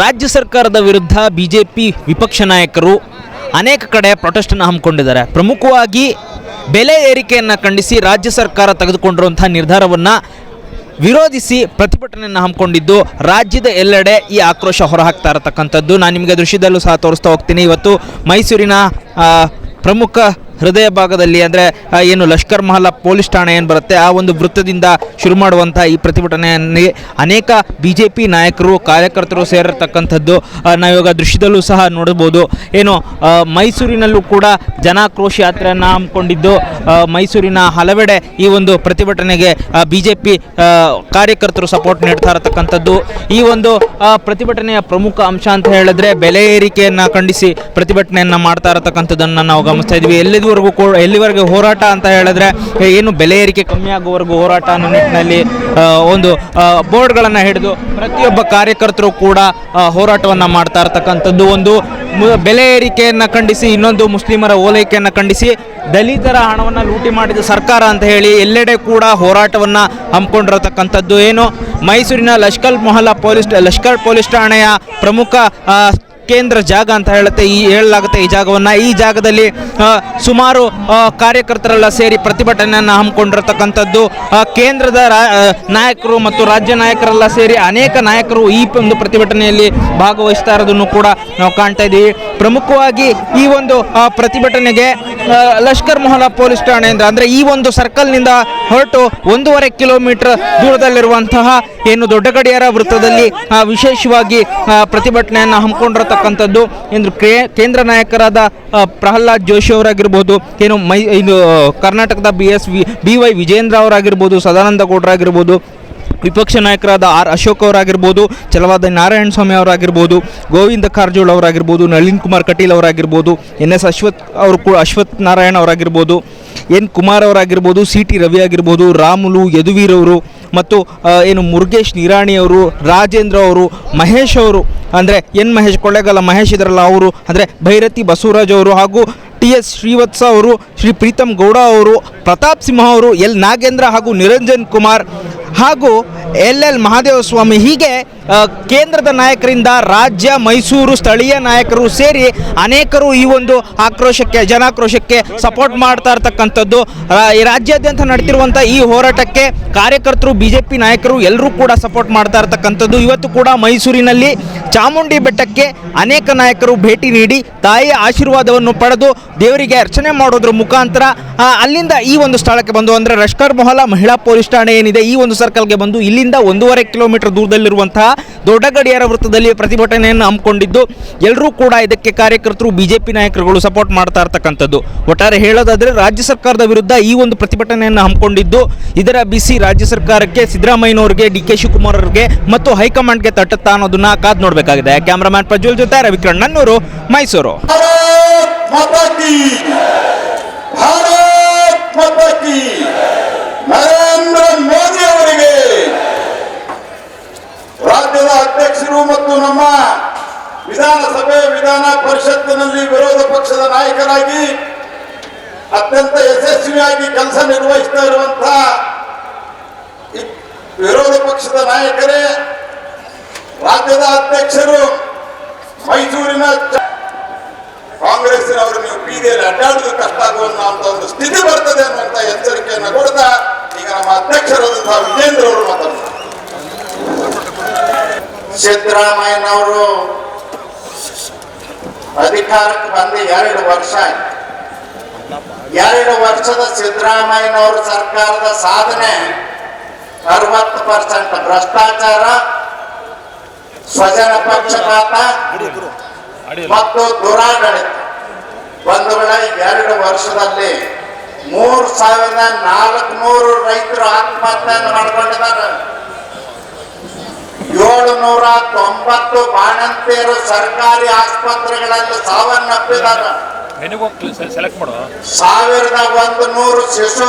ರಾಜ್ಯ ಸರ್ಕಾರದ ವಿರುದ್ಧ ಬಿಜೆಪಿ ವಿಪಕ್ಷ ನಾಯಕರು ಅನೇಕ ಕಡೆ ಪ್ರೊಟೆಸ್ಟನ್ನು ಹಮ್ಮಿಕೊಂಡಿದ್ದಾರೆ. ಪ್ರಮುಖವಾಗಿ ಬೆಲೆ ಏರಿಕೆಯನ್ನು ಖಂಡಿಸಿ ರಾಜ್ಯ ಸರ್ಕಾರ ತೆಗೆದುಕೊಂಡಿರುವಂತಹ ನಿರ್ಧಾರವನ್ನು ವಿರೋಧಿಸಿ ಪ್ರತಿಭಟನೆಯನ್ನು ಹಮ್ಮಿಕೊಂಡಿದ್ದು, ರಾಜ್ಯದ ಎಲ್ಲೆಡೆ ಈ ಆಕ್ರೋಶ ಹೊರಹಾಕ್ತಾ ಇರತಕ್ಕಂಥದ್ದು. ನಾನು ನಿಮಗೆ ದೃಶ್ಯದಲ್ಲೂ ಸಹ ತೋರಿಸ್ತಾ ಹೋಗ್ತೀನಿ. ಇವತ್ತು ಮೈಸೂರಿನ ಪ್ರಮುಖ ಹೃದಯ ಭಾಗದಲ್ಲಿ ಅಂದರೆ ಏನು ಲಷ್ಕರ್ ಮಹಲ್ ಪೊಲೀಸ್ ಠಾಣೆ ಏನು ಬರುತ್ತೆ, ಆ ಒಂದು ವೃತ್ತದಿಂದ ಶುರು ಮಾಡುವಂಥ ಈ ಪ್ರತಿಭಟನೆಯಲ್ಲಿ ಅನೇಕ ಬಿ ಜೆ ಪಿ ನಾಯಕರು, ಕಾರ್ಯಕರ್ತರು ಸೇರಿರ್ತಕ್ಕಂಥದ್ದು ನಾವಿವಾಗ ದೃಶ್ಯದಲ್ಲೂ ಸಹ ನೋಡ್ಬೋದು ಏನು ಮೈಸೂರಿನಲ್ಲೂ ಕೂಡ ಜನಾಕ್ರೋಶ ಯಾತ್ರೆಯನ್ನು ಹಮ್ಮಿಕೊಂಡಿದ್ದು ಮೈಸೂರಿನ ಹಲವೆಡೆ ಈ ಒಂದು ಪ್ರತಿಭಟನೆಗೆ ಬಿ ಜೆ ಪಿ ಕಾರ್ಯಕರ್ತರು ಸಪೋರ್ಟ್ ನೀಡ್ತಾ ಇರತಕ್ಕಂಥದ್ದು. ಈ ಒಂದು ಪ್ರತಿಭಟನೆಯ ಪ್ರಮುಖ ಅಂಶ ಅಂತ ಹೇಳಿದ್ರೆ, ಬೆಲೆ ಏರಿಕೆಯನ್ನು ಖಂಡಿಸಿ ಪ್ರತಿಭಟನೆಯನ್ನು ಮಾಡ್ತಾ ಇರತಕ್ಕಂಥದ್ದನ್ನು ನಾವು ಗಮನಿಸ್ತಾ ಇದ್ವಿ ಎಲ್ಲಿವರೆಗೂ ಎಲ್ಲಿವರೆಗೆ ಹೋರಾಟ ಅಂತ ಹೇಳಿದ್ರೆ ಏನು ಬೆಲೆ ಏರಿಕೆ ಕಮ್ಮಿ ಆಗುವವರೆಗೂ ಹೋರಾಟ ಅನ್ನೋ ನಿಟ್ಟಿನಲ್ಲಿ ಒಂದು ಬೋರ್ಡ್ಗಳನ್ನು ಹಿಡಿದು ಪ್ರತಿಯೊಬ್ಬ ಕಾರ್ಯಕರ್ತರು ಕೂಡ ಹೋರಾಟವನ್ನು ಮಾಡ್ತಾ ಇರತಕ್ಕಂಥದ್ದು ಒಂದು ಬೆಲೆ ಏರಿಕೆಯನ್ನು ಖಂಡಿಸಿ, ಇನ್ನೊಂದು ಮುಸ್ಲಿಮರ ಓಲೈಕೆಯನ್ನು ಖಂಡಿಸಿ, ದಲಿತರ ಹಣವನ್ನು ಲೂಟಿ ಮಾಡಿದ ಸರ್ಕಾರ ಅಂತ ಹೇಳಿ ಎಲ್ಲೆಡೆ ಕೂಡ ಹೋರಾಟವನ್ನು ಹಮ್ಮಿಕೊಂಡಿರತಕ್ಕಂಥದ್ದು ಏನು? ಮೈಸೂರಿನ ಲಷ್ಕರ್ ಮೊಹಲ್ಲಾ ಪೊಲೀಸ್, ಲಷ್ಕರ್ ಪೊಲೀಸ್ ಠಾಣೆಯ ಪ್ರಮುಖ ಕೇಂದ್ರ ಜಾಗ ಅಂತ ಹೇಳುತ್ತೆ, ಈ ಹೇಳಲಾಗುತ್ತೆ ಈ ಜಾಗವನ್ನು. ಈ ಜಾಗದಲ್ಲಿ ಸುಮಾರು ಕಾರ್ಯಕರ್ತರೆಲ್ಲ ಸೇರಿ ಪ್ರತಿಭಟನೆಯನ್ನು ಹಮ್ಮಿಕೊಂಡಿರತಕ್ಕಂಥದ್ದು ಕೇಂದ್ರದ ನಾಯಕರು ಮತ್ತು ರಾಜ್ಯ ನಾಯಕರೆಲ್ಲ ಸೇರಿ ಅನೇಕ ನಾಯಕರು ಈ ಒಂದು ಪ್ರತಿಭಟನೆಯಲ್ಲಿ ಭಾಗವಹಿಸ್ತಾ ಇರೋದನ್ನು ಕೂಡ ನಾವು ಕಾಣ್ತಾ ಇದ್ದೀವಿ. ಪ್ರಮುಖವಾಗಿ ಈ ಒಂದು ಪ್ರತಿಭಟನೆಗೆ ಲಷ್ಕರ್ ಮೊಹಲ್ಲಾ ಪೊಲೀಸ್ ಠಾಣೆಯಿಂದ, ಅಂದ್ರೆ ಈ ಒಂದು ಸರ್ಕಲ್ನಿಂದ ಹೊರಟು ಒಂದೂವರೆ ಕಿಲೋಮೀಟರ್ ದೂರದಲ್ಲಿರುವಂತಹ ಏನು ದೊಡ್ಡ ಗಡಿಯಾರ ವೃತ್ತದಲ್ಲಿ ವಿಶೇಷವಾಗಿ ಪ್ರತಿಭಟನೆಯನ್ನು ಹಮ್ಮಿಕೊಂಡಿರತಕ್ಕಂಥದ್ದು ಎಂದು ಕೇಂದ್ರ ನಾಯಕರಾದ ಪ್ರಹ್ಲಾದ್ ಜೋಶಿ ಅವರಾಗಿರ್ಬೋದು, ಏನು ಮೈ, ಇದು, ಕರ್ನಾಟಕದ B S V, B Y Vijendra ಅವರಾಗಿರ್ಬೋದು, Sadananda ಗೌಡರಾಗಿರ್ಬೋದು ವಿಪಕ್ಷ ನಾಯಕರಾದ ಆರ್ ಅಶೋಕ್ ಅವರಾಗಿರ್ಬೋದು, ಚಲವಾದ ನಾರಾಯಣ ಸ್ವಾಮಿ ಅವರಾಗಿರ್ಬೋದು, ಗೋವಿಂದ ಕಾರಜೋಳ ಅವರಾಗಿರ್ಬೋದು, ನಳಿನ್ ಕುಮಾರ್ ಕಟೀಲ್ ಅವರಾಗಿರ್ಬೋದು, ಎನ್ ಎಸ್ ಅಶ್ವಥ್ ಅವರು ಕೂಡ, ಅಶ್ವಥ್ ನಾರಾಯಣ ಅವರಾಗಿರ್ಬೋದು, ಎನ್ ಕುಮಾರ್ ಅವರಾಗಿರ್ಬೋದು ಸಿ ಟಿ ರವಿ ಆಗಿರ್ಬೋದು, ರಾಮುಲು ಯದುವೀರ್ ಅವರು ಮತ್ತು ಏನು ಮುರುಗೇಶ್ ನಿರಾಣಿ ಅವರು, ರಾಜೇಂದ್ರ ಅವರು, ಮಹೇಶ್ ಅವರು, ಅಂದರೆ ಎನ್ ಮಹೇಶ್ ಕೊಳ್ಳೇಗಾಲ ಮಹೇಶ್ ಇದರಲ್ಲ ಅವರು, ಅಂದರೆ ಭೈರತಿ ಬಸವರಾಜ್ ಅವರು ಹಾಗೂ ಟಿ ಎಸ್ ಶ್ರೀವತ್ಸ ಅವರು, ಶ್ರೀ ಪ್ರೀತಮ್ ಗೌಡ ಅವರು, ಪ್ರತಾಪ್ ಸಿಂಹ ಅವರು, ಎಲ್ ನಾಗೇಂದ್ರ ಹಾಗೂ ನಿರಂಜನ್ ಕುಮಾರ್ ಹಾಗೂ ಎಲ್ ಎಲ್ ಮಹಾದೇವ ಸ್ವಾಮಿ ಹೀಗೆ ಕೇಂದ್ರದ ನಾಯಕರಿಂದ ರಾಜ್ಯ, ಮೈಸೂರು ಸ್ಥಳೀಯ ನಾಯಕರು ಸೇರಿ ಅನೇಕರು ಈ ಒಂದು ಆಕ್ರೋಶಕ್ಕೆ, ಜನಾಕ್ರೋಶಕ್ಕೆ ಸಪೋರ್ಟ್ ಮಾಡ್ತಾ ಇರ್ತಕ್ಕಂಥದ್ದು. ರಾಜ್ಯಾದ್ಯಂತ ನಡೆದಿರುವಂಥ ಈ ಹೋರಾಟಕ್ಕೆ ಕಾರ್ಯಕರ್ತರು ಬಿ ಜೆ ಪಿ ನಾಯಕರು ಎಲ್ಲರೂ ಕೂಡ ಸಪೋರ್ಟ್ ಮಾಡ್ತಾ ಇರ್ತಕ್ಕಂಥದ್ದು. ಇವತ್ತು ಕೂಡ ಮೈಸೂರಿನಲ್ಲಿ ಚಾಮುಂಡಿ ಬೆಟ್ಟಕ್ಕೆ ಅನೇಕ ನಾಯಕರು ಭೇಟಿ ನೀಡಿ ತಾಯಿಯ ಆಶೀರ್ವಾದವನ್ನು ಪಡೆದು ದೇವರಿಗೆ ಅರ್ಚನೆ ಮಾಡೋದ್ರ ಮುಖಾಂತರ ಅಲ್ಲಿಂದ ಈ ಒಂದು ಸ್ಥಳಕ್ಕೆ ಬಂದು ಅಂದರೆ ರಷ್ಕರ್ ಮೊಹಲಾ ಮಹಿಳಾ ಪೊಲೀಸ್ ಠಾಣೆ ಏನಿದೆ, ಈ ಒಂದು ಸರ್ಕಲ್ಗೆ ಬಂದು ಇಲ್ಲಿಂದ ಒಂದೂವರೆ ಕಿಲೋಮೀಟರ್ ದೂರದಲ್ಲಿರುವಂತಹ ದೊಡ್ಡ ಗಡಿಯಾರ ವೃತ್ತದಲ್ಲಿ ಪ್ರತಿಭಟನೆಯನ್ನು ಹಮ್ಮಿಕೊಂಡಿದ್ದು ಎಲ್ಲರೂ ಕೂಡ ಇದಕ್ಕೆ ಕಾರ್ಯಕರ್ತರು ಬಿಜೆಪಿ ನಾಯಕರುಗಳು ಸಪೋರ್ಟ್ ಮಾಡ್ತಾ ಇರ್ತಕ್ಕಂಥದ್ದು ಒಟ್ಟಾರೆ ಹೇಳೋದಾದ್ರೆ ರಾಜ್ಯ ಸರ್ಕಾರದ ವಿರುದ್ಧ ಈ ಒಂದು ಪ್ರತಿಭಟನೆಯನ್ನು ಹಮ್ಮಿಕೊಂಡಿದ್ದು ಇದರ ಬಿಸಿ ರಾಜ್ಯ ಸರ್ಕಾರಕ್ಕೆ ಸಿದ್ದರಾಮಯ್ಯನವರಿಗೆ ಡಿ ಕೆ ಶಿವಕುಮಾರ್ ಅವರಿಗೆ ಮತ್ತು ಹೈಕಮಾಂಡ್ಗೆ ತಟ್ಟುತ್ತಾ ಅನ್ನೋದನ್ನ ಕಾದ್ ನೋಡಬೇಕಾಗಿದೆ ಕ್ಯಾಮ್ರಾಮ್ಯಾನ್ ಪ್ರಜ್ವಲ್ ಜೊತೆ ರವಿಕಿರಣ್ ನನ್ನೂರು ಮೈಸೂರು भारत माता की ಪರಿಷತ್ತಿನಲ್ಲಿ ವಿರೋಧ ಪಕ್ಷದ ನಾಯಕರಾಗಿ, ಅತ್ಯಂತ ಯಶಸ್ವಿಯಾಗಿ ಕೆಲಸ ನಿರ್ವಹಿಸ್ತಾ ಇರುವಂತಹ ಈ ವಿರೋಧ ಪಕ್ಷದ ನಾಯಕರೇ, ರಾಜ್ಯದ ಅಧ್ಯಕ್ಷರು, ಮೈಸೂರಿನ ಕಾಂಗ್ರೆಸ್ಸಿನವರು ನೀವು ಬೀದಿಯಲ್ಲಿ ಅಡ್ಡಾಡಲು ಕಷ್ಟ ಆಗುವಂತ ಒಂದು ಸ್ಥಿತಿ ಬರ್ತದೆ ಅನ್ನುವಂತ ಎಚ್ಚರಿಕೆಯನ್ನು ಕೊಡ್ತಾ, ಈಗ ನಮ್ಮ ಅಧ್ಯಕ್ಷರಾದಂತಹ ವಿಜೇಂದ್ರ ಅವರು ಮಾತಾಡ್ತಾರೆ. ಸಿದ್ದರಾಮಯ್ಯನವರು ಅಧಿಕಾರಕ್ಕೆ ಬಂದು ಎರಡು ವರ್ಷ ಆಯ್ತು. ಎರಡು ವರ್ಷದ ಸಿದ್ದರಾಮಯ್ಯನವರ ಸರ್ಕಾರದ ಸಾಧನೆ ಅರವತ್ತು ಪರ್ಸೆಂಟ್. ಭ್ರಷ್ಟಾಚಾರ, ಸ್ವಜನ ಪಕ್ಷಪಾತ ಮತ್ತು ದುರಾಡಳಿತ. ಒಂದು ಎರಡು ವರ್ಷದಲ್ಲಿ ಮೂರು ಸಾವಿರದ ನಾಲ್ಕುನೂರು ರೈತರು ಆತ್ಮಹತ್ಯೆಯನ್ನು ಮಾಡ್ಕೊಂಡಿದ್ದಾರೆ. ಏಳುನೂರ ತೊಂಬತ್ತು ಬಾಣಂತಿಯರು ಸರ್ಕಾರಿ ಆಸ್ಪತ್ರೆಗಳಲ್ಲಿ ಸಾವನ್ನಪ್ಪಿದ್ದಾರೆ. ಸಾವಿರದ ಒಂದು ನೂರು ಶಿಶು.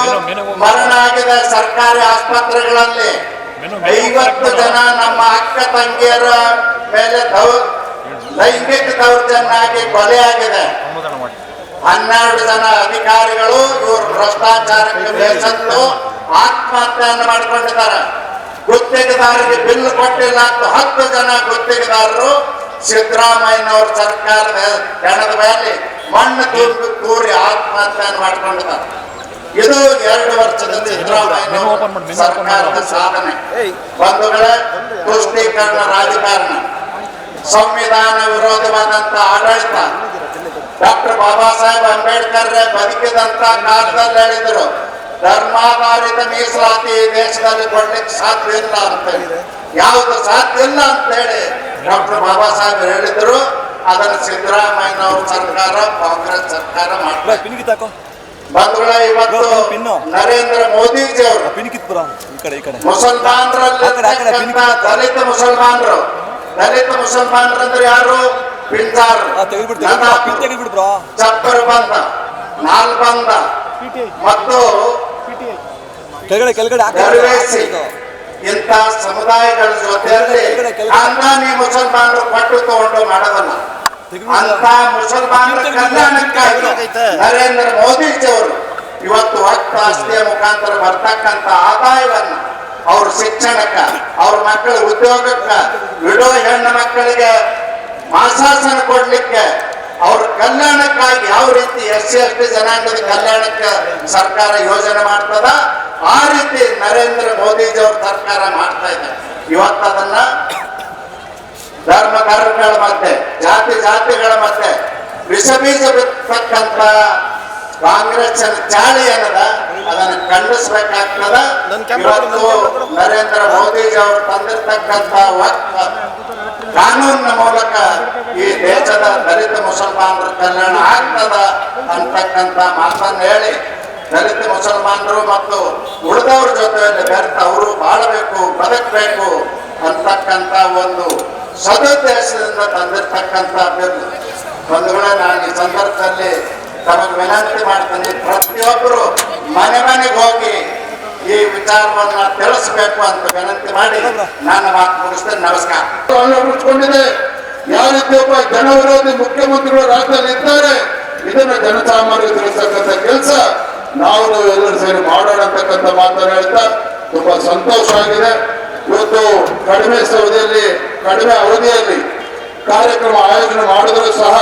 ಮರಣ ಆಗಿದೆ ಸರ್ಕಾರಿ ಆಸ್ಪತ್ರೆಗಳಲ್ಲಿ. ಐವತ್ತು ಜನ ನಮ್ಮ ಅಕ್ಕ ತಂಗಿಯರ ಮೇಲೆ ಲೈಂಗಿಕ ದೌರ್ಜನ್ಯ ಆಗಿ ಕೊಲೆಯಾಗಿದೆ ಹನ್ನೆರಡು ಜನ ಅಧಿಕಾರಿಗಳು ಇವರು ಭ್ರಷ್ಟಾಚಾರಕ್ಕೆ ಬೇಸತ್ತು ಆತ್ಮಹತ್ಯೆಯನ್ನು ಮಾಡಿಕೊಂಡಿದ್ದಾರೆ. ಗುತ್ತಿಗೆದಾರರಿಗೆ ಬಿಲ್ ಕೊಟ್ಟಿಲ್ಲ ಅಂತ ಹತ್ತು ಜನ ಗುತ್ತಿಗೆದಾರರು ಸಿದ್ದರಾಮಯ್ಯನವ್ರ ಸರ್ಕಾರದ ಹೆಣದ ಮೇಲೆ ಮಣ್ಣು ತುಂಬಿ ಕೂರಿ ಆತ್ಮಹತ್ಯೆ ಮಾಡ್ಕೊಂಡಿದ್ದಾರೆ. ಇದು ಎರಡು ವರ್ಷದಿಂದ ಸಿದ್ದರಾಮಯ್ಯ ಸರ್ಕಾರದ ಸಾಧನೆ. ಬಂಧುಗಳ ತುಷ್ಟೀಕರಣ ರಾಜಕಾರಣ. ಸಂವಿಧಾನ ವಿರೋಧವಾದಂತ ಆಡಳಿತ. ಡಾಕ್ಟರ್ ಬಾಬಾ ಸಾಹೇಬ್ ಅಂಬೇಡ್ಕರ್ ಬದುಕಿದಂತ ಕಾಲದಲ್ಲಿ ಹೇಳಿದ್ರು ಧರ್ಮಾಧಾರಿತ ಮೀಸಲಾತಿ ದೇಶದಲ್ಲಿ ಕೊಡ್ಲಿಕ್ಕೆ ಸಾಧ್ಯ ಇಲ್ಲ ಅಂತ ಯಾವುದು ಸಾಧ್ಯ ಇಲ್ಲ ಅಂತ ಹೇಳಿ ಡಾಕ್ಟರ್ ಬಾಬಾ ಸಾಹೇಬ್ ಹೇಳಿದ್ರು. ಅದನ್ನು ಸಿದ್ದರಾಮಯ್ಯನವ್ರ ಸರ್ಕಾರ ಕಾಂಗ್ರೆಸ್ ಸರ್ಕಾರ ಮಾಡ್ತಾರೆ. ಬಂದ್ರ ಬಂಧುಗಳ ಇವತ್ತು. ನರೇಂದ್ರ ಮೋದಿಜಿ ಅವರು ಮುಸಲ್ಮಾನರಲ್ಲಿ ದಲಿತ ಮುಸಲ್ಮಾನರು. ದಲಿತ ಮುಸಲ್ಮಾನರು ಅಂದ್ರೆ ಯಾರು ಬ್ರೋ ಚಪ್ಪರ್ ಬಂದ ನಾಲ್ ಬಂದ ಮತ್ತು ಕೆಳಗಡೆ ಕೆಳಗಡೆ. ಇಂಥ ಸಮುದಾಯಗಳ ಜೊತೆಯಲ್ಲಿ. ಅಂದಾನಿ ಮುಸಲ್ಮಾನರು ಪಟ್ಟು ತಗೊಂಡು ಮಾಡೋದಲ್ಲ ಅಂತ ಮುಸಲ್ಮಾನರ. ಕಲ್ಯಾಣಕ್ಕಾಗಿ ನರೇಂದ್ರ ಮೋದಿ ಅವರು ಇವತ್ತು ವಕ್ತ ಆಸ್ತಿಯ ಮುಖಾಂತರ ಬರ್ತಕ್ಕಂಥ ಆದಾಯವನ್ನ ಅವ್ರ ಶಿಕ್ಷಣಕ್ಕ ಅವ್ರ ಮಕ್ಕಳ ಉದ್ಯೋಗಕ್ಕ ವಿಡೋ ಹೆಣ್ಣು ಮಕ್ಕಳಿಗೆ ಮಾಸಾಸನ ಕೊಡ್ಲಿಕ್ಕೆ ಕಲ್ಯಾಣಕ್ಕಾಗಿ ಯಾವ ರೀತಿ ಎಸ್ ಸಿ ಎಸ್ ಟಿ ಜನಾಂಗದ ಕಲ್ಯಾಣಕ್ಕೆ ಸರ್ಕಾರ ಯೋಜನೆ ಮಾಡ್ತದ ಆ ರೀತಿ ನರೇಂದ್ರ ಮೋದಿಜಿ ಅವ್ರ ಸರ್ಕಾರ ಮಾಡ್ತಾ ಇದೆ. ಇವತ್ತದನ್ನ ಧರ್ಮ ಧರ್ಮಗಳ ಮಧ್ಯೆ ಜಾತಿ ಜಾತಿಗಳ ಮತ್ತೆ ವಿಷ ಬೀಜ ಬಿತ್ತಕ್ಕಂತ ಕಾಂಗ್ರೆಸ್ ಚಾಳಿ ಏನದ ಅದನ್ನ ಖಂಡಿಸ್ಬೇಕಾಗ್ತದ. ಇವತ್ತು ನರೇಂದ್ರ ಮೋದಿಜಿ ಅವರು ತಂದಿರ್ತಕ್ಕಂತ ವಕ್ತ ಕಾನೂನಿನ ಮೂಲಕ ಈ ದೇಶದ ಮುಸಲ್ಮಾನರ ಕಲ್ಯಾಣ ಆಗ್ತದ ಅಂತಕ್ಕಂತ ಮಾತನ್ನ ಹೇಳಿ ದಲಿತ ಮುಸಲ್ಮಾನರು ಮತ್ತು ಉಳಿದವ್ರ ಜೊತೆಯಲ್ಲಿ ಬೆರ್ತ ಅವರು ಬಾಳಬೇಕು, ಬದುಕಬೇಕು ಅಂತಕ್ಕಂತ ಒಂದು ಸದುದ್ದೇಶದಿಂದ ತಂದಿರ್ತಕ್ಕಂಥ ಬಂಧುಗಳೇ, ನಾನು ಈ ಸಂದರ್ಭದಲ್ಲಿ ತಮಗೆ ವಿನಂತಿ ಮಾಡ್ತೀನಿ, ಪ್ರತಿಯೊಬ್ಬರು ಮನೆ ಮನೆಗೆ ಹೋಗಿ ಈ ವಿಚಾರವನ್ನ ತಿಳಿಸ್ಬೇಕು ಅಂತ ವಿನಂತಿ ಮಾಡಿ ನಾನು ಮಾತು ಮುಗಿಸ್ತೇನೆ. ನಮಸ್ಕಾರ. ರೀತಿ ಒಬ್ಬ ಜನವಿರೋಧಿ ಮುಖ್ಯಮಂತ್ರಿಗಳು ರಾಜ್ಯದಲ್ಲಿ ಇದ್ದಾರೆ? ಇದನ್ನ ಜನಸಾಮಾನ್ಯರಿಗೆ ತಿಳಿಸ್ತಕ್ಕಂಥ ಕೆಲಸ. ನಾವು ಎಲ್ಲರೂ ಸೇರಿ ಮಾಡೋಣ ಅಂತಕ್ಕಂಥ ಮಾತನ್ನು ಹೇಳ್ತಾ ತುಂಬಾ ಸಂತೋಷ ಆಗಿದೆ. ಇವತ್ತು ಕಡಿಮೆ ಅವಧಿಯಲ್ಲಿ ಕಡಿಮೆ ಅವಧಿಯಲ್ಲಿ ಕಾರ್ಯಕ್ರಮ ಆಯೋಜನೆ ಮಾಡಿದ್ರು ಸಹ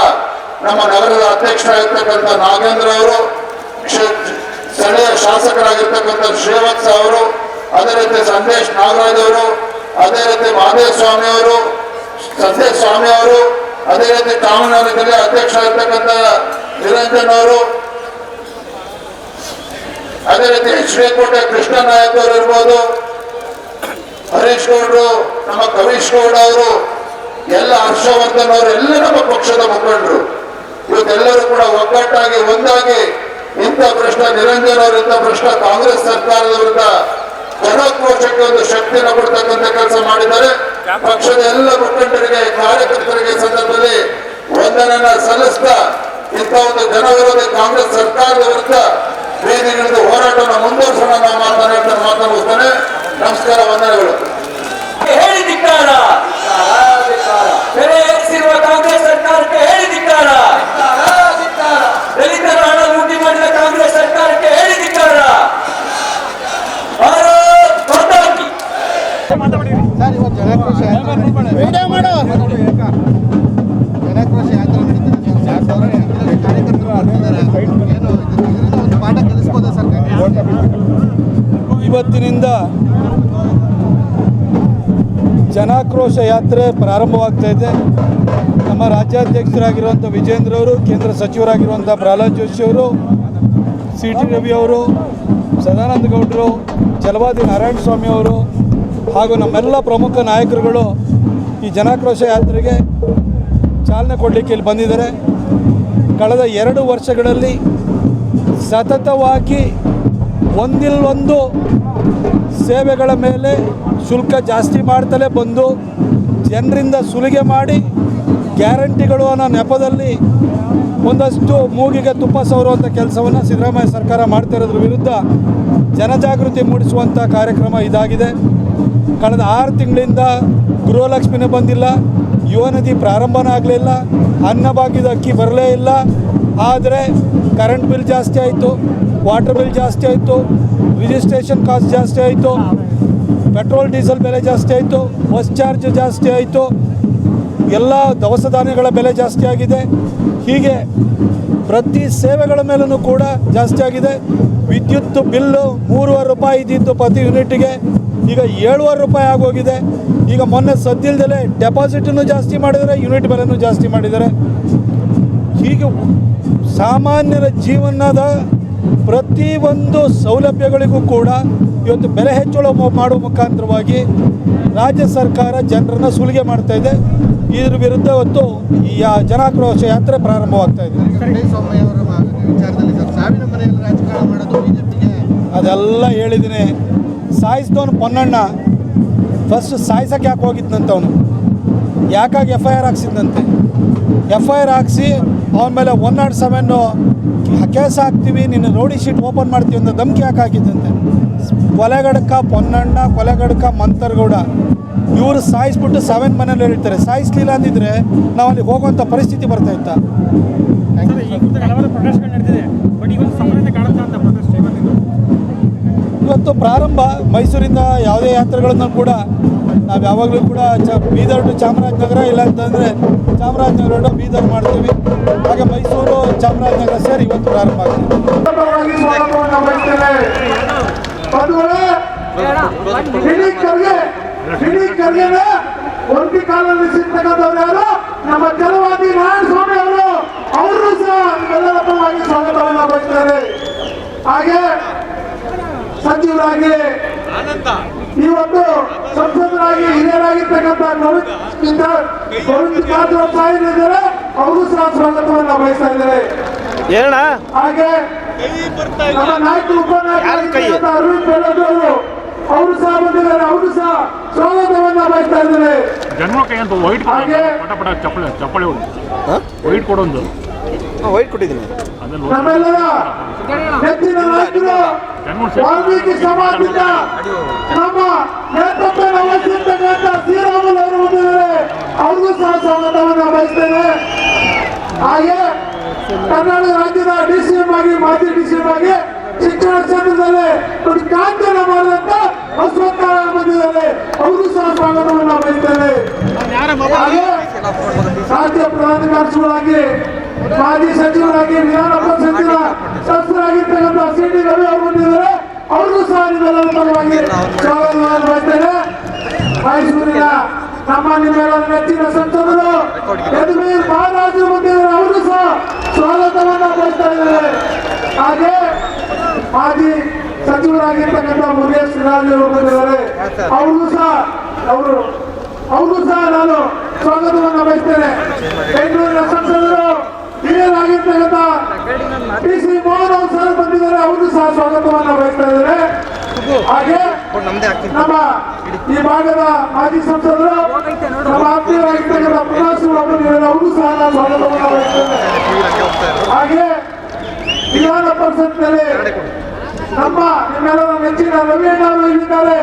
ನಮ್ಮ ನಗರದ ಅಧ್ಯಕ್ಷರಾಗಿರ್ತಕ್ಕಂಥ ನಾಗೇಂದ್ರ ಅವರು ಸ್ಥಳೀಯ ಶಾಸಕರಾಗಿರ್ತಕ್ಕಂಥ ಶ್ರೀವತ್ಸ ಅವರು, ಅದೇ ರೀತಿ ಸಂದೇಶ್ ನಾಗರಾಜ್ ಅವರು, ಅದೇ ರೀತಿ ಮಹದೇವ ಸ್ವಾಮಿ ಅವರು ಸಂದೇಶ್ ಸ್ವಾಮಿ ಅವರು, ಅದೇ ರೀತಿ ಕಾಮನಗರ ಅಧ್ಯಕ್ಷ ಅಧ್ಯಕ್ಷರಾಗಿರ್ತಕ್ಕಂಥ ನಿರಂಜನ್ ಅವರು, ಅದೇ ರೀತಿ ಶ್ರೀಕೋಟೆ ಕೃಷ್ಣ ನಾಯಕ್ ಅವರು ಇರ್ಬೋದು, ಹರೀಶ್ ಗೌಡ್ರು, ನಮ್ಮ ಕವೀಶ್ ಗೌಡ ಅವರು, ಎಲ್ಲ ಹರ್ಷವರ್ಧನ್ ಅವರು, ಎಲ್ಲ ನಮ್ಮ ಪಕ್ಷದ ಮುಖಂಡರು. ಇವತ್ತೆಲ್ಲರೂ ಕೂಡ ಒಗ್ಗಟ್ಟಾಗಿ, ಒಂದಾಗಿ ಇಂಥ ಪ್ರಶ್ನೆ ನಿರಂಜನ್ ಅವರು, ಇಂಥ ಪ್ರಶ್ನೆ ಕಾಂಗ್ರೆಸ್ ಸರ್ಕಾರದ ವಿರುದ್ಧ ಜನಾಕ್ರೋಶಕ್ಕೆ ಒಂದು ಶಕ್ತಿಯನ್ನು ಕೊಡ್ತಕ್ಕಂಥ ಕೆಲಸ ಮಾಡಿದ್ದಾರೆ. ಪಕ್ಷದ ಎಲ್ಲ ಮುಖಂಡರಿಗೆ ಕಾರ್ಯಕರ್ತರಿಗೆ ಸಂದರ್ಭದಲ್ಲಿ ವಂದನೆಯನ್ನ ಸಲ್ಲಿಸ್ತಾ ಇಂಥ ಒಂದು ಜನವಿರೋಧಿ ಕಾಂಗ್ರೆಸ್ ಸರ್ಕಾರದ ವಿರುದ್ಧ ಬೀದಿಗಿಳಿದು ಹೋರಾಟವನ್ನು ಮುಂದುವರಿಸೋಣ ಮಾತನಾಡ್ತಾ ಮಾತನಾಡುತ್ತೇನೆ. ನಮಸ್ಕಾರ ವಂದನೆಗಳು. ಹೇಳಿ ಬೆಲೆ ಕಾಂಗ್ರೆಸ್ ಸರ್ಕಾರಕ್ಕೆ ಹೇಳಿ ಧಿಕ್ಕಾರ ದಲಿತರ ಹಣ ಲೂಟಿ ಮಾಡಿದ ಕಾಂಗ್ರೆಸ್ ಸರ್ಕಾರಕ್ಕೆ ಹೇಳಿ ಧಿಕ್ಕಾರ ಭಾರತ್ ಮಾತಾ ಕಿ ಸರ್ ಇವತ್ತು ಜನಕ್ರೋಶ ಯಾತ್ರೆ ಜನಕ್ರೋಶ ಯಾತ್ರೆ ನಡೀತಿದೆ ಸರ್. ಸಾವಿರಾರು ಸಂಖ್ಯೆಯಲ್ಲಿ ಕಾರ್ಯಕರ್ತರು ಬರ್ತಿದ್ದಾರೆ. ಏನು ಇದು- ಇದರಿಂದ ಒಂದು ಪಾಠ ಕಲಿಸ್ಬೋದಾ ಸರ್ ಇವತ್ತಿನಿಂದ ಜನಾಕ್ರೋಶ ಯಾತ್ರೆ ಪ್ರಾರಂಭವಾಗ್ತಾ ಇದೆ. ನಮ್ಮ ರಾಜ್ಯಾಧ್ಯಕ್ಷರಾಗಿರುವಂಥ ವಿಜೇಂದ್ರ ಅವರು ಕೇಂದ್ರ ಸಚಿವರಾಗಿರುವಂಥ ಪ್ರಹ್ಲಾದ್ ಜೋಶಿ ಅವರು ಸಿ ಟಿ ರವಿ ಅವರು ಸದಾನಂದ ಗೌಡರು ಜಲವಾದಿ ನಾರಾಯಣ ಸ್ವಾಮಿ ಅವರು ಹಾಗೂ ನಮ್ಮೆಲ್ಲ ಪ್ರಮುಖ ನಾಯಕರುಗಳು ಈ ಜನಾಕ್ರೋಶ ಯಾತ್ರೆಗೆ ಚಾಲನೆ ಕೊಡಲಿಕ್ಕೆ ಇಲ್ಲಿ ಬಂದಿದ್ದಾರೆ. ಕಳೆದ ಎರಡು ವರ್ಷಗಳಲ್ಲಿ ಸತತವಾಗಿ ಒಂದಿಲ್ಲೊಂದು ಸೇವೆಗಳ ಮೇಲೆ ಶುಲ್ಕ ಜಾಸ್ತಿ ಮಾಡ್ತಲೇ ಬಂದು ಜನರಿಂದ ಸುಲಿಗೆ ಮಾಡಿ ಗ್ಯಾರಂಟಿಗಳು ಅನ್ನೋ ನೆಪದಲ್ಲಿ ಒಂದಷ್ಟು ಮೂಗಿಗೆ ತುಪ್ಪ ಸವರುವಂಥ ಕೆಲಸವನ್ನು ಸಿದ್ದರಾಮಯ್ಯ ಸರ್ಕಾರ ಮಾಡ್ತಿರೋದ್ರ ವಿರುದ್ಧ ಜನಜಾಗೃತಿ ಮೂಡಿಸುವಂಥ ಕಾರ್ಯಕ್ರಮ ಇದಾಗಿದೆ. ಕಳೆದ ಆರು ತಿಂಗಳಿಂದ ಗೃಹಲಕ್ಷ್ಮಿನೇ ಬಂದಿಲ್ಲ, ಯುವ ನದಿ ಪ್ರಾರಂಭನೇ ಆಗಲಿಲ್ಲ ಅನ್ನಭಾಗ್ಯದ ಅಕ್ಕಿ ಬರಲೇ ಇಲ್ಲ. ಆದರೆ ಕರೆಂಟ್ ಬಿಲ್ ಜಾಸ್ತಿ ಆಯಿತು ವಾಟರ್ ಬಿಲ್ ಜಾಸ್ತಿ ಆಯಿತು ರಿಜಿಸ್ಟ್ರೇಷನ್ ಕಾಸ್ಟ್ ಜಾಸ್ತಿ ಆಯಿತು ಪೆಟ್ರೋಲ್ ಡೀಸೆಲ್ ಬೆಲೆ ಜಾಸ್ತಿ ಆಯಿತು ಬಸ್ ಚಾರ್ಜ್ ಜಾಸ್ತಿ ಆಯಿತು. ಎಲ್ಲ ದವಸ ಧಾನ್ಯಗಳ ಬೆಲೆ ಜಾಸ್ತಿ ಆಗಿದೆ. ಹೀಗೆ ಪ್ರತಿ ಸೇವೆಗಳ ಮೇಲೂ ಕೂಡ ಜಾಸ್ತಿ ಆಗಿದೆ. ವಿದ್ಯುತ್ ಬಿಲ್ಲು ಮೂರುವರೆ ರೂಪಾಯಿ ಇದ್ದಿದ್ದು ಪ್ರತಿ ಯೂನಿಟ್ಗೆ. ಈಗ ಏಳುವರೆ ರೂಪಾಯಿ ಆಗೋಗಿದೆ. ಈಗ ಮೊನ್ನೆ ಸದ್ದಿಲ್ದಲೇ ಡೆಪಾಸಿಟನ್ನು ಜಾಸ್ತಿ ಮಾಡಿದರೆ ಯೂನಿಟ್ ಬೆಲೆನೂ ಜಾಸ್ತಿ ಮಾಡಿದರೆ. ಹೀಗೆ ಸಾಮಾನ್ಯರ ಜೀವನದ ಪ್ರತಿಯೊಂದು ಸೌಲಭ್ಯಗಳಿಗೂ ಕೂಡ ಇವತ್ತು ಬೆಲೆ ಹೆಚ್ಚಳ ಮಾಡುವ ಮುಖಾಂತರವಾಗಿ ರಾಜ್ಯ ಸರ್ಕಾರ ಜನರನ್ನು ಸುಲಿಗೆ ಮಾಡ್ತಾ ಇದೆ. ಇದ್ರ ವಿರುದ್ಧ ಇವತ್ತು ಈ ಜನಾಕ್ರೋಶ ಯಾತ್ರೆ ಪ್ರಾರಂಭವಾಗ್ತಾ ಇದೆ. ಅದೆಲ್ಲ ಹೇಳಿದ್ದೀನಿ. ಸಾಯಿಸಿದವನು ಪೊನ್ನಣ್ಣ. ಫಸ್ಟ್ ಸಾಯಿಸೋಕೆ ಯಾಕೆ ಹೋಗಿದ್ದಂತವನು ಯಾಕಾಗಿ ಎಫ್ ಐ ಆರ್ ಹಾಕ್ಸಿದ್ದಂತೆ ಎಫ್ ಐ ಆರ್ ಹಾಕ್ಸಿ ಅವನ ಮೇಲೆ ಒನ್ ನಾಟ್ ಸೆವೆನ್ನು ಕೇಸ್ ಹಾಕ್ತೀವಿ, ನಿನ್ನ ರೋಡಿ ಶೀಟ್ ಓಪನ್ ಮಾಡ್ತೀವಿ ಅಂತ ಧಮ್ಕಿ ಯಾಕೆ ಹಾಕಿದ್ದಂತೆ ಕೊಲೆಗಡಕ ಪೊನ್ನಣ್ಣ, ಕೊಲೆಗಡಕ ಮಂತರ್ಗೌಡ, ಇವರು ಸಾಯಿಸ್ಬಿಟ್ಟು ಸೆವೆನ್ ಮನೇಲಿ ಹೇಳ್ತಾರೆ ಸಾಯಿಸ್ಲಿಲ್ಲ ಅಂದಿದ್ರೆ ನಾವು ಅಲ್ಲಿ ಹೋಗುವಂಥ ಪರಿಸ್ಥಿತಿ ಬರ್ತಾ ಇತ್ತಾ? ಪ್ರಾರಂಭ. ಮೈಸೂರಿಂದ ಯಾವುದೇ ಯಾತ್ರೆಗಳನ್ನು ಕೂಡ ನಾವು ಯಾವಾಗಲೂ ಕೂಡ ಚ ಬೀದರ್ ಟು ಚಾಮರಾಜನಗರ, ಇಲ್ಲ ಅಂತಂದರೆ ಚಾಮರಾಜನಗರ ಟು ಬೀದರ್ ಮಾಡ್ತೀವಿ. ಹಾಗೆ ಮೈಸೂರು, ಚಾಮರಾಜನಗರ ಸೇರಿ ಇವತ್ತು ಪ್ರಾರಂಭ ಆಗ್ತದೆ. ನಮ್ಮ ಕೆಲವಾದಿ ನಾರಾಯಣ ಸ್ವಾಮಿ ಅವರು. ಅವರು ಸಹ ನಿಮ್ಮೆಲ್ಲರ ಪರವಾಗಿ ಸ್ವಾಗತವನ್ನು ಬಯಸ್ತಾರೆ. ಹಾಗೆ ಸಚಿವರಾಗಿ ಇವತ್ತು ಸಂಸದರಾಗಿ ಹಿರಿಯರಾಗಿರ್ತಕ್ಕಂಥ ಗೋವಿಂದ ಗೋವಿಂದ ಕಾರಜೋಳ ಸಾಹಿದ್ದಾರೆ ಅವರು ಸಹ ಸ್ವಾಗತವನ್ನು ಬಯಸ್ತಾ ಇದ್ದಾರೆ. ಹಾಗೆ ನಮ್ಮ ನಾಯಕರು ಉಪನಾಯಕ ಅರವಿಂದ್ ಬೆಳಗವರು ಅವರು. ಸಹ ಬಂದಿದ್ದಾರೆ. ಅವರು ಸಹ ಸ್ವಾಗತವನ್ನ ಬಯಸ್ತಾ ಇದ್ದಾರೆ. ಜನ್ಮಕ್ಕೆ ಅಂತ ವೈಟ್ ಹಾಗೆ ಪಟ ಪಟ ಚಪ್ಪಳೆ ಚಪ್ಪಳೆ ವೈಟ್ ಕೊಡೊಂದು. ವೈಟ್ ಕೊಟ್ಟಿದ್ದೀನಿ. ನಮ್ಮೆಲ್ಲರ ನೆಚ್ಚಿನ ನಾಯಕರು ವಾಲ್ಮೀಕಿ ಸಮಾಜದಿಂದ ನಮ್ಮ ನೇತೃತ್ವ ವಹಿಸಿರ್ತಕ್ಕಂಥ ಶ್ರೀರಾಮುಲು ಅವರು ಬಂದಿದ್ದಾರೆ. ಅವ್ರಿಗೂ ಸಹ ಸ್ವಾಗತವನ್ನ ಬಯಸ್ತೇನೆ. ಹಾಗೆ ಕರ್ನಾಟಕ ರಾಜ್ಯದ ಡಿ ಸಿ ಎಂ ಆಗಿ ಮಾಜಿ ಡಿ ಸಿ ಎಂ ಆಗಿ ಶಿಕ್ಷಣ ಕ್ಷೇತ್ರದಲ್ಲಿ ಒಂದು ಕ್ರಾಂತಿಯನ್ನ ಮಾಡಿದಂತ ಅಶ್ವತ್ಥನಾರಾಯಣ ಬಂದಿದ್ದಾರೆ. ಅವರು ಸಹ ಸ್ವಾಗತವನ್ನು ಬಯಸ್ತೇನೆ. ಹಾಗೆ ರಾಜ್ಯ ಪ್ರಧಾನ ಕಾರ್ಯದರ್ಶಿಗಳಾಗಿ ಮಾಜಿ ಸಚಿವರಾಗಿ ವಿಧಾನ ಸಚಿವ ಸಚಿವರಾಗಿರ್ತಕ್ಕಂಥ ಸಿ ಡಿ ರವಿ ಅವರು ಬಂದಿದ್ದಾರೆ ಅವ್ರಿಗೂ ಸಹ ನಿಮ್ಮೆಲ್ಲರ ಪರವಾಗಿ ಸ್ವಾಗತವನ್ನು ಬಯಸ್ತೇನೆ ಮೈಸೂರಿನ ನಮ್ಮ ನಿಮ್ಮೆಲ್ಲರ ನೆಚ್ಚಿನ ಸಂಸದರು ಯದುವೀರ್ ಮಹಾರಾಜರು ಬಂದಿದ್ದಾರೆ ಅವರು ಸಹ ಸ್ವಾಗತವನ್ನ ಬಯಸ್ತಾ ಇದ್ದಾರೆ. ಹಾಗೆ ಮಾಜಿ ಸಚಿವರಾಗಿರ್ತಕ್ಕಂಥ ಮುರುಗೇಶ್ ರಾಜ್ ಅವರು ಬಂದಿದ್ದಾರೆ ಅವ್ರಿಗೂ ಸಹ ಅವರು, ಅವ್ರಿಗೂ ಸಹ ನಾನು ಸ್ವಾಗತವನ್ನ ಬಯಸ್ತೇನೆ ಬೆಂಗಳೂರಿನ ಸಂಸದರು ಹಿರಿಯರಾಗಿರ್ತಕ್ಕಂಥ ಡಿ ಸಿ ಮೋಹನ್ ಅವರು ಸಹ ಬಂದಿದ್ದಾರೆ ಅವರು ಸಹ ಸ್ವಾಗತವನ್ನ ಬಯಸ್ತಾ ಇದ್ದಾರೆ ಹಾಗೆ ನಮ್ಮ ಈ ಭಾಗದ ಮಾಜಿ ಸಂಸದರು ನಮ್ಮ ಆತ್ಮೀಯರಾಗಿರ್ತಕ್ಕಂಥ ಪ್ರಕಾಶ್ ಸಹ ನಾನು ಸ್ವಾಗತವನ್ನ ಹಾಗೆ ವಿಧಾನ ಪರಿಷತ್ನಲ್ಲಿ ನಮ್ಮ ನಿಮ್ಮೆಲ್ಲರ ನೆಚ್ಚಿನ ರವಿಯಣ್ಣ ಅವರು ಇಲ್ಲಿದ್ದಾರೆ.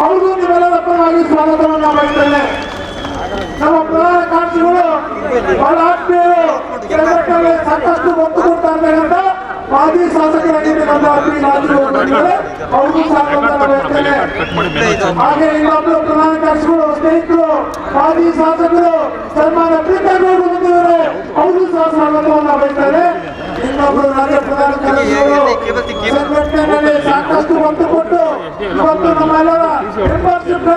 ಅವ್ರಿಗೂ ನಿಮ್ಮೆಲ್ಲರ ಪರವಾಗಿ ಸ್ವಾಗತವನ್ನ ಬಯಸ್ತೇನೆ ನಮ್ಮ ಪ್ರಧಾನ ಕಾರ್ಯಗಳು ಬಹಳ ಆತ್ಮೀಯರು ಕೆಲಸಕ್ಕೆ ಸಾಕಷ್ಟು ಒತ್ತು ಕೊಡ್ತಾ ಇರ್ತಕ್ಕಂಥ ಮಾಜಿ ಶಾಸಕರಾಗಿರ್ತಕ್ಕಂಥ ಪಿ ರಾಜು ಅವರು ಬಂದಿದ್ದಾರೆ ಅವ್ರಿಗೂ ಹಾಗೆ ಇನ್ನೊಬ್ರು ಪ್ರಧಾನ ಕಾರ್ಯಗಳು ಸ್ನೇಹಿತರು ಮಾಜಿ ಶಾಸಕರು ಸನ್ಮಾನ ಪ್ರೀತಗೌಡರು ಬಂದಿದ್ದಾರೆ. ಅವರು ಸಹ ಸ್ವಾಗತವನ್ನು ಬಯಸ್ತಾರೆ ಇನ್ನೊಬ್ರು ರಾಜ್ಯ ಪ್ರಧಾನ ಸಂಘಟನೆಯಲ್ಲಿ ಸಾಕಷ್ಟು ಒತ್ತು ಕೊಟ್ಟು ಇವತ್ತು ನಮ್ಮೆಲ್ಲರ ಮೆಂಬರ್ಶಿಪ್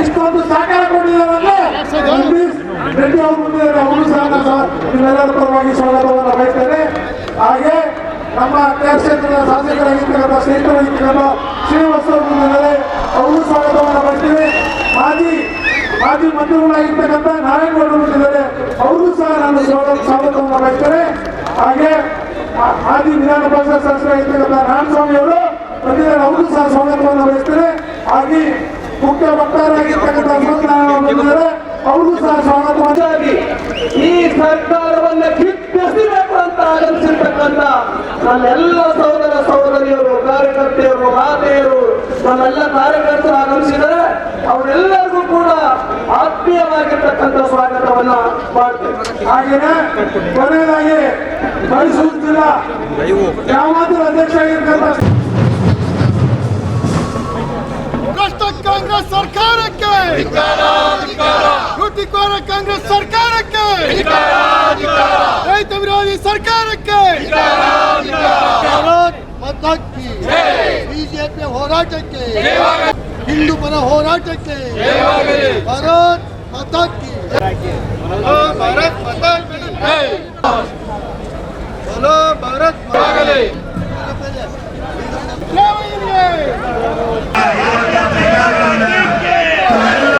ಇಷ್ಟೊಂದು ಸಹಕಾರ ಕೊಟ್ಟಿದ್ದಾರೆ ಜಗದೀಶ್ ರೆಡ್ಡಿ ಅವರು ಬಂದಿದ್ದಾರೆ. ಅವರು ಸಹ ನಿಮ್ಮೆಲ್ಲರ ಪರವಾಗಿ ಸ್ವಾಗತವನ್ನು ಬಯಸ್ತೇನೆ ಹಾಗೆ ನಮ್ಮ ಕ್ಷೇತ್ರದ ಶಾಸಕರಾಗಿರ್ತಕ್ಕಂಥ ಸ್ನೇಹಿತರಾಗಿರ್ತಕ್ಕಂಥ ಶ್ರೀನಿವಾಸ ಅವರು ಅವರು ಸ್ವಾಗತವನ್ನ ಬಯಸ್ತೀವಿ ಮಾಜಿ ಮಾಜಿ ಮಂತ್ರಿಗಳಾಗಿರ್ತಕ್ಕಂಥ ನಾರಾಯಣಗೌಡ ಬಂದಿದ್ದಾರೆ ಅವರು ಸಹ ನಾನು ಸ್ವಾಗತ ಸ್ವಾಗತವನ್ನು ಬಯಸ್ತಾರೆ ಹಾಗೆ ಮಾಜಿ ವಿಧಾನ ಪರಿಷತ್ ಶಾಸಕರಾಗಿರ್ತಕ್ಕಂಥ ನಾರಾಯಣಸ್ವಾಮಿ ಅವರು ಬಂದಿದ್ದಾರೆ ಅವರು ಸಹ ಸ್ವಾಗತವನ್ನು ಬಯಸ್ತಾರೆ ಹಾಗೆ ಮುಖ್ಯ ವಕ್ತಾರರಾಗಿರ್ತಕ್ಕಂಥ ಅವರು ಬಂದಿದ್ದಾರೆ ಅವ್ರಿಗೂ ಸಹ ಸ್ವಾಗತವನ್ನು ಈ ಸರ್ಕಾರವನ್ನು ಕಿತ್ತೆಸಬೇಕು ಅಂತ ಆಗಮಿಸಿರ್ತಕ್ಕಂಥ ನನ್ನೆಲ್ಲ ಸಹೋದರ ಸಹೋದರಿಯರು ಕಾರ್ಯಕರ್ತೆಯರು ಮಾತೆಯರು ನನ್ನೆಲ್ಲ ಕಾರ್ಯಕರ್ತರು ಆಗಮಿಸಿದರೆ ಅವರೆಲ್ಲರಿಗೂ ಕೂಡ ಆತ್ಮೀಯವಾಗಿರ್ತಕ್ಕಂಥ ಸ್ವಾಗತವನ್ನ ಮಾಡ್ತೇವೆ. ಹಾಗೆಯೇ ಕೊನೆಯದಾಗಿ ಮೈಸೂರು ಜಿಲ್ಲಾ ಗ್ರಾಮಾಂತರ ಅಧ್ಯಕ್ಷ ಆಗಿರ್ತಕ್ಕಂಥ ಕಾಂಗ್ರೆಸ್ ಸರ್ಕಾರಕ್ಕೆ ಲೂಟಿಕೋರ ಕಾಂಗ್ರೆಸ್ ಸರ್ಕಾರಕ್ಕೆ. ಮತಕ್ಕೆ ಬಿಜೆಪಿ ಹೋರಾಟಕ್ಕೆ ಹಿಂದೂ ಪರ ಹೋರಾಟಕ್ಕೆ ಭಾರತ್ ಮತಕ್ಕೆ ಭಾರತ್ ಮತಕ್ಕೆ ಭಾರತ್ ಮತಕ್ಕೆ